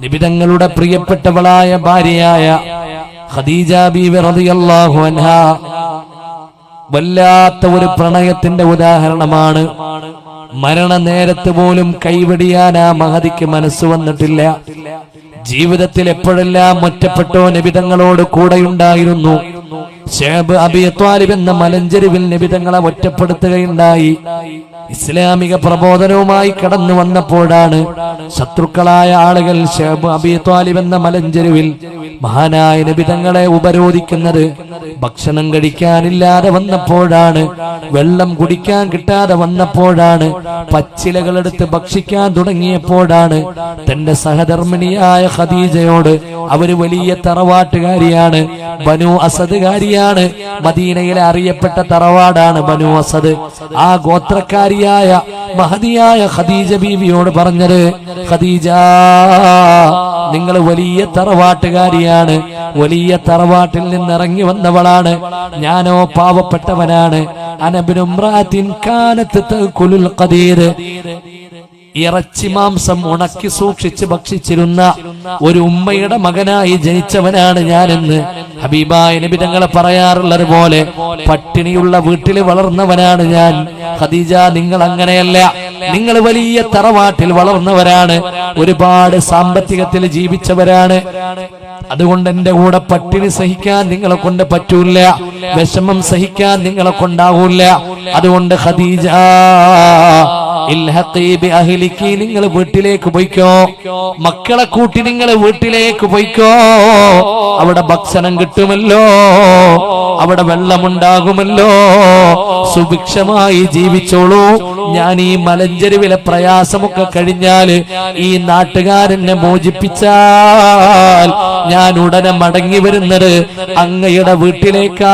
നിബിതങ്ങളുടെ പ്രിയപ്പെട്ടവളായ ഭാര്യയായ ഖദീജ റളിയല്ലാഹു അൻഹ വല്ലാത്ത ഒരു പ്രണയത്തിന്റെ ഉദാഹരണമാണ്. മരണ നേരത്ത് പോലും കൈവടിയാൻ ആ മഹതിക്ക് മനസ്സ് വന്നിട്ടില്ല. ജീവിതത്തിൽ എപ്പോഴെല്ലാം ഒറ്റപ്പെട്ടോ നിബിതങ്ങളോട് കൂടെയുണ്ടായിരുന്നു. ഷേബ് അബി ത്വാലിബ് എന്ന മലഞ്ചെരുവിൽ നിബിതങ്ങളെ ഒറ്റപ്പെടുത്തുകയുണ്ടായി. ഇസ്ലാമിക പ്രബോധനവുമായി കടന്നു വന്നപ്പോഴാണ് ശത്രുക്കളായ ആളുകൾ ഷേബ് അബി ത്വാലിബ് എന്ന മലഞ്ചെരുവിൽ മഹാനായ നിബിതങ്ങളെ ഉപരോധിക്കുന്നത്. ഭക്ഷണം കഴിക്കാനില്ലാതെ വന്നപ്പോഴാണ് വെള്ളം കുടിക്കാൻ കിട്ടാതെ വന്നപ്പോഴാണ് പച്ചിലകളെടുത്ത് ഭക്ഷിക്കാൻ തുടങ്ങിയപ്പോഴാണ് തന്റെ സഹധർമ്മിണിയായ ഖദീജയോട് അവർ വലിയ തറവാട്ടുകാരിയാണ് ബനു അസദുകാരിയാണ് മദീനയിലെ അറിയപ്പെട്ട തറവാടാണ് ബനു അസദ്. ആ ഗോത്രക്കാരിയായ മഹതിയായ ഖദീജ ബീവിയോട് പറഞ്ഞത് ഖദീജ നിങ്ങൾ വലിയ തറവാട്ടുകാരിയാണ്. വലിയ തറവാട്ടിൽ നിന്ന് ഇറങ്ങി വന്നവളാണ്. ഞാനോ പാവപ്പെട്ടവനാണ്. തഅ്കുലുൽ ഖദീർ. ഇറച്ചി മാംസം ഉണക്കി സൂക്ഷിച്ച് ഭക്ഷിച്ചിരുന്ന ഒരു ഉമ്മയുടെ മകനായി ജനിച്ചവനാണ് ഞാനെന്ന് ഹബീബായ നബി തങ്ങളെ പറയാറുള്ളത് പോലെ പട്ടിണിയുള്ള വീട്ടിൽ വളർന്നവനാണ് ഞാൻ. ഖദീജ നിങ്ങൾ അങ്ങനെയല്ല. നിങ്ങൾ വലിയ തറവാട്ടിൽ വളർന്നവരാണ്. ഒരുപാട് സാമ്പത്തികത്തിൽ ജീവിച്ചവരാണ്. അതുകൊണ്ട് എന്റെ കൂടെ പട്ടിണി സഹിക്കാൻ നിങ്ങളെ കൊണ്ട് പറ്റൂല വിഷമം സഹിക്കാൻ നിങ്ങളെ കൊണ്ടാവൂല അതുകൊണ്ട് ഖദീജ നിങ്ങൾ വീട്ടിലേക്ക് പോയിക്കോ. മക്കളെ കൂട്ടി നിങ്ങൾ വീട്ടിലേക്ക് പോയിക്കോ. അവിടെ ഭക്ഷണം കിട്ടുമല്ലോ. അവിടെ വെള്ളമുണ്ടാകുമല്ലോ. സുഭിക്ഷമായി ജീവിച്ചോളൂ. ഞാൻ ഈ മലഞ്ചെരുവിലെ പ്രയാസമൊക്കെ കഴിഞ്ഞാൽ ഈ നാട്ടുകാരനെ മോചിപ്പിച്ചാൽ ഞാൻ ഉടനെ മടങ്ങി വരുന്നത് അങ്ങയുടെ വീട്ടിലേക്കാണ്.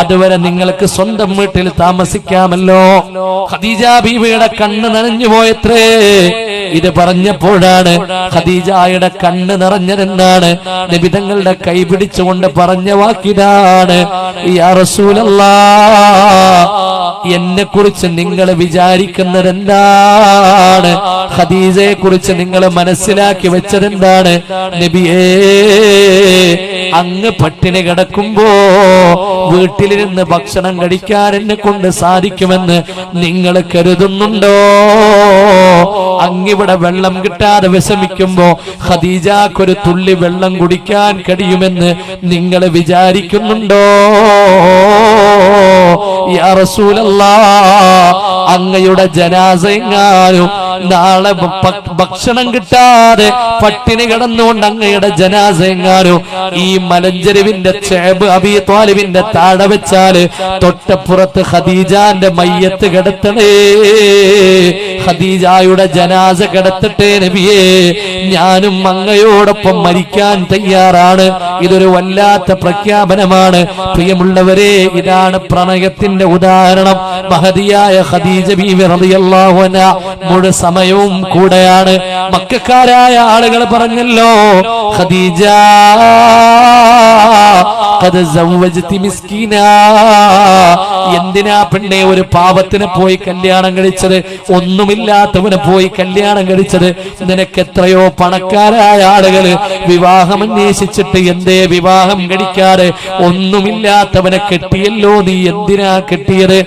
അതുവരെ നിങ്ങൾക്ക് സ്വന്തം വീട്ടിൽ താമസിക്കാമല്ലോ. ഖദീജ ബീവിയുടെ കണ്ണ് നനഞ്ഞു പോയത്രേ. ഇത് പറഞ്ഞപ്പോഴാണ് ഖദീജയുടെ കണ്ണ് നിറഞ്ഞതെന്നാണ് നബിതങ്ങളുടെ കൈ പിടിച്ചുകൊണ്ട് പറഞ്ഞ വാക്കിതാണ്. എന്നെ കുറിച്ച് നിങ്ങൾ വിചാരിക്കുന്നത് എന്താണ് ഖദീജയെ കുറിച്ച് നിങ്ങൾ മനസ്സിലാക്കി വെച്ചതെന്താണ്? നബിയേ അങ്ങ് പട്ടിണി കിടക്കുമ്പോ വീട്ടിലിരുന്ന് ഭക്ഷണം കഴിക്കാൻ എന്നെ കൊണ്ട് സാധിക്കുമെന്ന് നിങ്ങൾ കരുതുന്നുണ്ടോ? അങ്ങിവിടെ വെള്ളം കിട്ടാതെ വിഷമിക്കുമ്പോ ഹദീജാക്കൊരു തുള്ളി വെള്ളം കുടിക്കാൻ കഴിയുമെന്ന് നിങ്ങൾ വിചാരിക്കുന്നുണ്ടോ? അങ്ങയുടെ ജനാസെങ്ങാനും നാളെ ഭക്ഷണം കിട്ടാതെ പട്ടിണി കിടന്നുകൊണ്ട് അങ്ങയുടെ ജനാസെങ്ങാനും ഈ മലഞ്ചെരുവിന്റെ ചേബ് അബി ത്വാലിബിന്റെ താഴെ വെച്ചാൽ തൊട്ടപ്പുറത്ത് ഖദീജാന്റെ മയ്യത്ത് കിടത്തണേ. ഖദീജായുടെ ജനാസ കിടത്തട്ടെ നബിയേ ഞാനും അങ്ങയോടൊപ്പം മരിക്കാൻ തയ്യാറാണ്. ഇതൊരു വല്ലാത്ത പ്രഖ്യാപനമാണ്. പ്രിയമുള്ളവരെ ഇതാണ് പ്രണയത്തിന്റെ ഉദാഹരണം മഹതിയായ ഖദീജ ബീവി റളിയല്ലാഹു അൻഹ മുഴു സമയവും കൂടെയാണ്. മക്കാരായ ആളുകൾ പറഞ്ഞല്ലോ ഖദീജ ഖദ സവ്വജ്തി മിസ്കീന എന്തിനാ പെണ്ണെ ഒരു പാപത്തിനെ പോയി കല്യാണം കഴിച്ചത്? ഒന്നുമില്ലാത്തവനെ പോയി കല്യാണം കഴിച്ചത്. നിനക്ക് എത്രയോ പണക്കാരായ ആളുകൾ വിവാഹം അന്വേഷിച്ചിട്ട് എന്തേ വിവാഹം കഴിക്കാതെ ഒന്നുമില്ലാത്തവനെ കെട്ടിയല്ലോ നീ എന്തിനാ കിട്ടിയത്?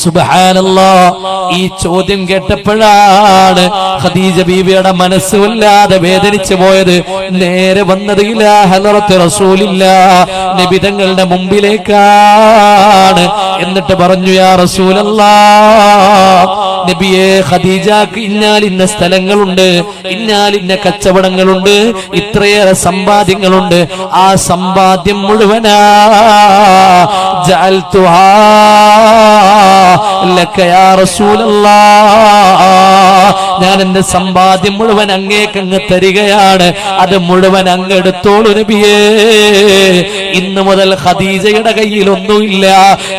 സുബ്ഹാനല്ലാ ഈ ചോദ്യം കേട്ടപ്പോഴാണ് ഖദീജ ബീവിയുടെ മനസ്സ് വല്ലാതെ വേദനിച്ചു പോയത്. നേരെ വന്നത് ഇലാ ഹലറത്ത് റസൂലില്ല നിബിതങ്ങളുടെ മുമ്പിലേക്കാണ്. എന്നിട്ട് പറഞ്ഞു യാ റസൂലല്ലാ നബിയെ ഖദീജക്ക് ഇന്നാലിന്ന സ്ഥലങ്ങളുണ്ട് ഇന്നാലിന്ന കച്ചവടങ്ങളുണ്ട് ഇത്രയേറെ സമ്പാദ്യങ്ങളുണ്ട്. ആ സമ്പാദ്യം മുഴുവനാ. ഞാൻ എന്റെ സമ്പാദ്യം മുഴുവൻ അങ്ങേക്കങ്ങ് തരികയാണ്. അത് മുഴുവൻ അങ്ങ് എടുത്തോളൂ നബിയേ. ഇന്ന് മുതൽ ഖദീജയുടെ കയ്യിൽ ഒന്നുമില്ല.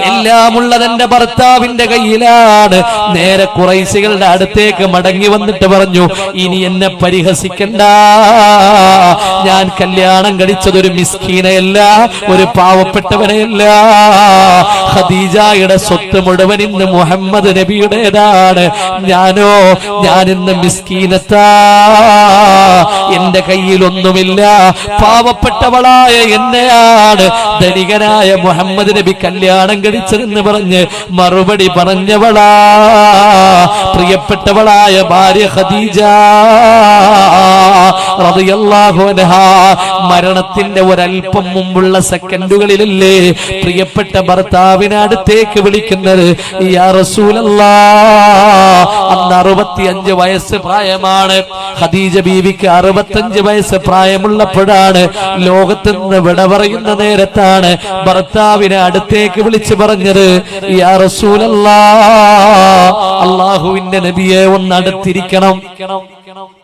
എല്ലാം ഉള്ളത് എന്റെ ഭർത്താവിന്റെ കയ്യിലാണ്. നേരെ കുറൈശികളുടെ അടുത്തേക്ക് മടങ്ങി വന്നിട്ട് പറഞ്ഞു ഇനി എന്നെ പരിഹസിക്കണ്ട. ഞാൻ കല്യാണം കഴിച്ചത് ഒരു മിസ്കീനയല്ല ഒരു പാവപ്പെട്ടവനെയല്ല. ഖദീജയുടെ സ്വത്ത് മുഴുവൻ ഇന്ന് മുഹമ്മദ് നബിയുടേതാണ്. ഞാനോ ഞാൻ ഇന്ന് മിസ്കീനത്താ. എന്റെ കയ്യിലൊന്നുമില്ല. പാവപ്പെട്ടവളായ എന്നെയാണ് ധനികനായ മുഹമ്മദ് നബി കല്യാണം കഴിച്ചതെന്ന് പറഞ്ഞ് മറുപടി പറഞ്ഞവളാ. പ്രിയപ്പെട്ടവളായ ഭാര്യ ഖദീജ മരണത്തിന്റെ ഒരൽപ്പം മുമ്പുള്ള സെക്കൻഡുകളിലല്ലേ പ്രിയപ്പെട്ട ഭർത്താവിനെ അടുത്തേക്ക് വിളിക്കുന്നത്? അന്ന് അറുപത്തിയഞ്ച് വയസ്സ് പ്രായമാണ്. ഖദീജ ബീവിക്ക് അറുപത്തഞ്ച് വയസ്സ് പ്രായമുള്ളപ്പോഴാണ് ലോകത്ത് നിന്ന് വിട പറയുന്ന നേരത്താണ് ഭർത്താവിനെ അടുത്തേക്ക് വിളിച്ചു പറഞ്ഞത് അള്ളാഹുവിൻ അള്ളാഹുവിന്റെ നബിയെ ഒന്ന് അടുത്തിരിക്കണം.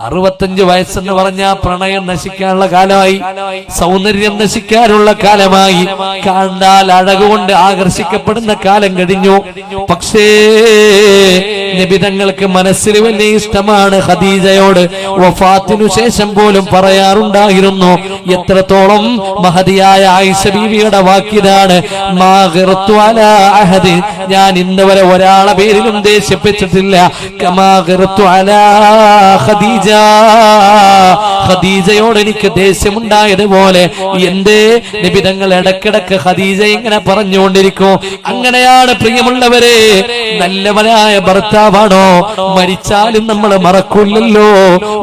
അറുപത്തഞ്ച് വയസ്സെന്ന് പറഞ്ഞ പ്രണയം നശിക്കാനുള്ള കാലമായി. സൗന്ദര്യം നശിക്കാനുള്ള കാലമായി. കണ്ടാൽ അഴകുകൊണ്ട് ആകർഷിക്കപ്പെടുന്ന കാലം കഴിഞ്ഞു. പക്ഷേ നിബിതങ്ങൾക്ക് മനസ്സിൽ വലിയ ഇഷ്ടമാണ് ഖദീജയോട്. വഫാത്തിനു ശേഷം പോലും പറയാറുണ്ടായിരുന്നു എത്രത്തോളം മഹതിയായ ആയിഷ ബീവിയുടെ വാക്കിതാണ് ഞാൻ ഇന്ന് വരെ ഒരാളെ പേരിലും ദേഷ്യപ്പെട്ടിട്ടില്ല. കമാ ഗിർതു അലാ ഖദീജ. ഖദീജയോട് എനിക്ക് ദേഷ്യമുണ്ടായതുപോലെ എന്തേ? നിബിധങ്ങൾ ഇടക്കിടക്ക് ഖദീജ ഇങ്ങനെ പറഞ്ഞുകൊണ്ടിരിക്കും. അങ്ങനെയാണ് പ്രിയമുള്ളവരെ നല്ലവനായ ഭർത്താവാണോ? മരിച്ചാലും നമ്മൾ മറക്കില്ലല്ലോ.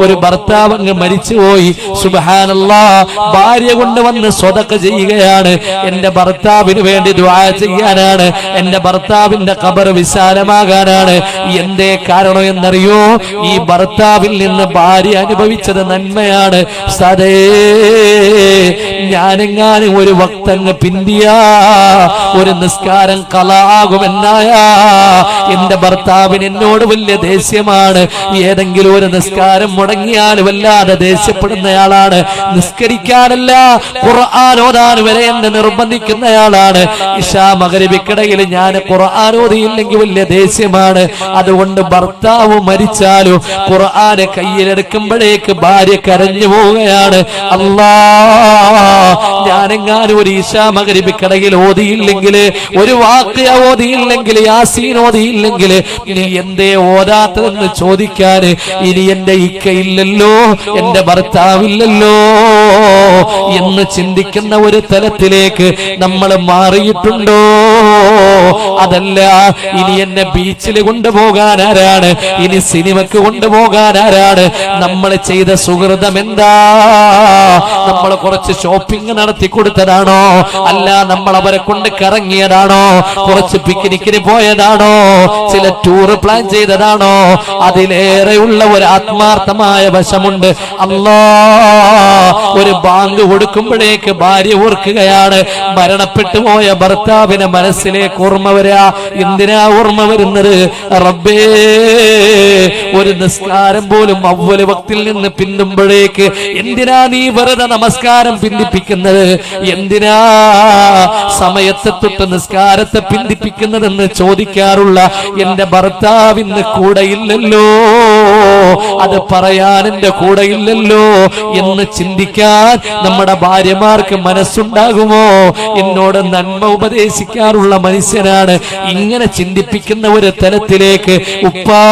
ഒരു ഭർത്താവ് അങ്ങ് മരിച്ചുപോയി. സുബ്ഹാനല്ലാ ഭാര്യ കൊണ്ടുവന്ന് സ്വതക്ക ചെയ്യുകയാണ്. എന്റെ ഭർത്താവിന് വേണ്ടി ദ്വാ ചെയ്യാനാണ്. എന്റെ ഭർത്താവിന്റെ കബർ വിശാലമാകാനാണ്. എന്തേ കാരണം എന്നറിയോ ഈ ഭർത്താവിൽ നിന്ന് ഭാര്യ അനുഭവിച്ചത് നന്മയാണ്. സതേ ഞാനെങ്ങാനും ഒരു വക്തങ്ങ് പിന്തിയ ഒരു നിസ്കാരം കലാകുമെന്നായ. എന്റെ ഭർത്താവിന് എന്നോട് വലിയ ദേഷ്യമാണ്. ഏതെങ്കിലും ഒരു നിസ്കാരം മുടങ്ങിയാൽ വല്ലാതെ ദേഷ്യപ്പെടുന്നയാളാണ്. നിസ്കരിക്കാനല്ല ഖുർആൻ ഓതാൻ വരെ എന്നെ നിർബന്ധിക്കുന്നയാളാണ്. ഇഷാ മകരിബിക്കിടയിൽ ഞാൻ ഖുർആൻ ഓതിയില്ലെങ്കിൽ വലിയ ദേഷ്യമാണ്. അതുകൊണ്ട് ഭർത്താവ് മരിച്ചാലും ഖുർആന് കയ്യിലെടുക്കുമ്പോഴേക്ക് ഭാര്യ കരഞ്ഞു പോവുകയാണ്. അല്ലാ ഞാനെങ്ങാനും ഒരു ഈശാ മകരിബിക്കിടയിൽ ഓതിയില്ലെങ്കിൽ ഒരു വാക്ക് ഓതിയില്ലെങ്കിൽ യാസീൻ ഓതിയില്ലെങ്കിൽ നീ എന്തേ ഓതാത്തതെന്ന് ചോദിക്കാൻ ഇനി എന്റെ ഇക്കയില്ലല്ലോ എന്റെ ഭർത്താവില്ലല്ലോ എന്ന് ചിന്തിക്കുന്ന ഒരു തലത്തിലേക്ക് നമ്മൾ മാറിയിട്ടുണ്ടോ? അതല്ല ഇനി എന്നെ ബീച്ചിൽ കൊണ്ടുപോകാൻ ആരാണ്? ഇനി സിനിമക്ക് കൊണ്ടുപോകാൻ ആരാണ്? നമ്മൾ ചെയ്ത സുഹൃതം എന്താ? നമ്മൾ കുറച്ച് ഷോപ്പിംഗ് നടത്തി കൊടുത്തതാണോ? അല്ല നമ്മൾ അവരെ കൊണ്ട് കറങ്ങിയതാണോ? കുറച്ച് പിക്നിക്കിന് പോയതാണോ? ചില ടൂർ പ്ലാൻ ചെയ്തതാണോ? അതിലേറെയുള്ള ഒരു ആത്മാർത്ഥമായ വശമുണ്ട്. അല്ലാ ഒരു ബാങ്ക് കൊടുക്കുമ്പോഴേക്ക് ഭാര്യ ഓർക്കുകയാണ് മരണപ്പെട്ടു പോയ ഭർത്താവിനെ മനസ്സിലേക്ക് ഓർമ്മ വരാ. എന്തിനാ ഓർമ്മ വരുന്നത്? റബ്ബേ ഒരു നിസ്കാരം പോലും അവൽ ഭക്തിൽ നിന്ന് പിന്തുമ്പോഴേക്ക് എന്തിനാ നീ വെറുതെ നമസ്കാരം പിന്തിപ്പിക്കുന്നത്? എന്തിനാ സമയത്തെ തൊട്ട് നിസ്കാരത്തെ പിന്തിപ്പിക്കുന്നതെന്ന് ചോദിക്കാറുള്ള എന്റെ ഭർത്താവിന്ന് കൂടെയില്ലല്ലോ അത് പറയാൻ എന്റെ കൂടെയില്ലല്ലോ എന്ന് ചിന്തിക്കാൻ നമ്മുടെ ഭാര്യമാർക്ക് മനസ്സുണ്ടാകുമോ? എന്നോട് നന്മ ഉപദേശിക്കാറുള്ള മനുഷ്യനാണ്. ഇങ്ങനെ ചിന്തിപ്പിക്കുന്ന ഒരു തലത്തിലേക്ക് ഉപ്പാ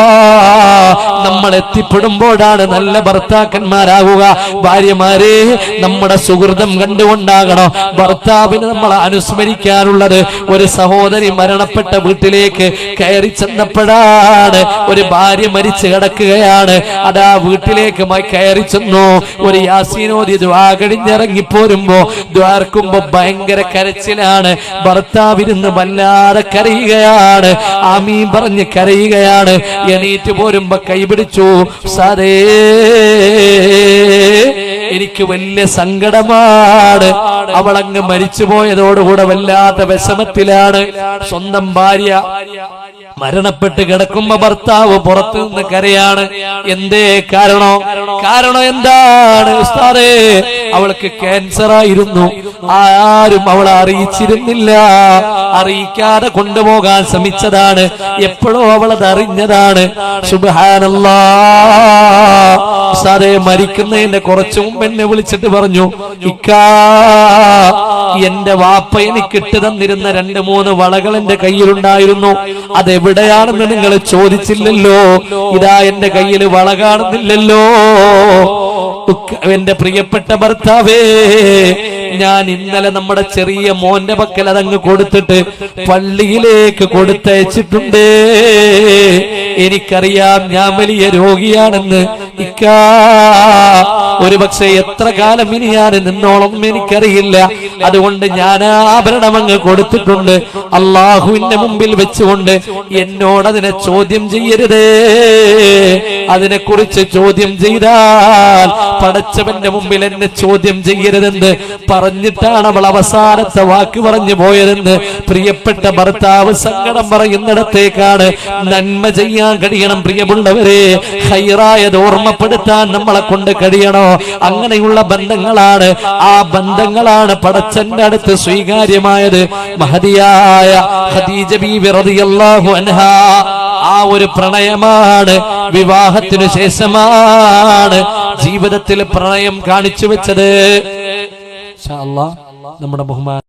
നമ്മൾ എത്തിപ്പെടുമ്പോഴാണ് നല്ല ഭർത്താക്കന്മാരാകുക ഭാര്യമാരെ നമ്മുടെ സുഹൃതം കണ്ടുകൊണ്ടാകണം ഭർത്താവിന് നമ്മൾ അനുസ്മരിക്കാനുള്ളത്. ഒരു സഹോദരി മരണപ്പെട്ട വീട്ടിലേക്ക് കയറി ചെന്നപ്പോഴാണ് ഒരു ഭാര്യ മരിച്ചു കിടക്കുകയാണ്. അതാ വീട്ടിലേക്ക് കയറി ചെന്നു. ഒരു യാസീനോദി ദ്വാ കഴിഞ്ഞിറങ്ങി പോരുമ്പോ ദ്വാർക്കുമ്പോ ഭയങ്കര കരച്ചിലാണ്. ഭർത്താവിരുന്ന് വല്ലാതെ കരയുകയാണ്. ആമീൻ പറഞ്ഞ് കരയുകയാണ്. എണീറ്റ് പോരുമ്പോ കൈപിടിച്ചു. സാരേ എനിക്ക് വലിയ സങ്കടമാണ്. അവളങ്ങ് മരിച്ചുപോയതോടുകൂടെ വല്ലാത്ത വിഷമത്തിലാണ്. സ്വന്തം ഭാര്യ മരണപ്പെട്ട് കിടക്കുമ്പോ ഭർത്താവ് പുറത്തു നിന്ന് കരയാണ്. എന്തേ കാരണോ? കാരണം എന്താണ്? അവൾക്ക് ക്യാൻസർ ആയിരുന്നു. ആരും അവളെ അറിയിച്ചിരുന്നില്ല. അറിയിക്കാതെ കൊണ്ടുപോകാൻ ശ്രമിച്ചതാണ്. എപ്പോഴോ അവളത് അറിഞ്ഞതാണ് സുബാനല്ലാതെ മരിക്കുന്നതിന്റെ കുറച്ചു മുമ്പ് എന്നെ വിളിച്ചിട്ട് പറഞ്ഞു ഇക്കാ എന്റെ വാപ്പ എനിക്ക് തന്നിരുന്ന രണ്ട് മൂന്ന് വളകൾ എന്റെ കയ്യിലുണ്ടായിരുന്നു. അതെവിടെയാണെന്ന് നിങ്ങൾ ചോദിച്ചില്ലല്ലോ. ഇതാ എന്റെ കയ്യിൽ വള കാണുന്നില്ലല്ലോ എന്റെ പ്രിയപ്പെട്ട ഭർത്താവേ ഞാൻ ഇന്നലെ നമ്മുടെ ചെറിയ മോന്റെ പക്കൽ അതങ്ങ് കൊടുത്തിട്ട് പള്ളിയിലേക്ക് കൊടുത്തയച്ചിട്ടുണ്ട്. എനിക്കറിയാം ഞാൻ വലിയ രോഗിയാണെന്ന്. ഇക്കാ ഒരു പക്ഷേ എത്ര കാലം ഇനി ഞാൻ നിന്നോളം എനിക്കറിയില്ല. അതുകൊണ്ട് ഞാൻ ആഭരണം അങ്ങ് കൊടുത്തിട്ടുണ്ട്. അള്ളാഹുവിന്റെ മുമ്പിൽ വെച്ചുകൊണ്ട് എന്നോട് അതിനെ ചോദ്യം ചെയ്യരുതേ. അതിനെ കുറിച്ച് ചോദ്യം ചെയ്താൽ പടച്ചവന്റെ മുമ്പിൽ എന്നെ ചോദ്യം ചെയ്യരുതെന്ന് പറഞ്ഞിട്ടാണ് അവൾ അവസാനത്തെ വാക്ക് പറഞ്ഞു പോയതെന്ന് പ്രിയപ്പെട്ട ഭർത്താവ് സങ്കടം പറയുന്നിടത്തേക്കാണ് നന്മ ചെയ്യാൻ കഴിയണം പ്രിയമുള്ളവരെ. ഹൈറായത് ഓർമ്മപ്പെടുത്താൻ നമ്മളെ കൊണ്ട് കഴിയണോ? അങ്ങനെയുള്ള ബന്ധങ്ങളാണ്. ആ ബന്ധങ്ങളാണ് പടച്ചന്റെ അടുത്ത് സ്വീകാര്യമായത്. മഹതിയായ ഹദീജ ബി റളിയല്ലാഹു അൻഹാ ആ ഒരു പ്രണയമാണ് വിവാഹത്തിനു ശേഷമാണ് ജീവിതത്തിൽ പ്രണയം കാണിച്ചു വെച്ചത്. നമ്മുടെ ബഹുമാൻ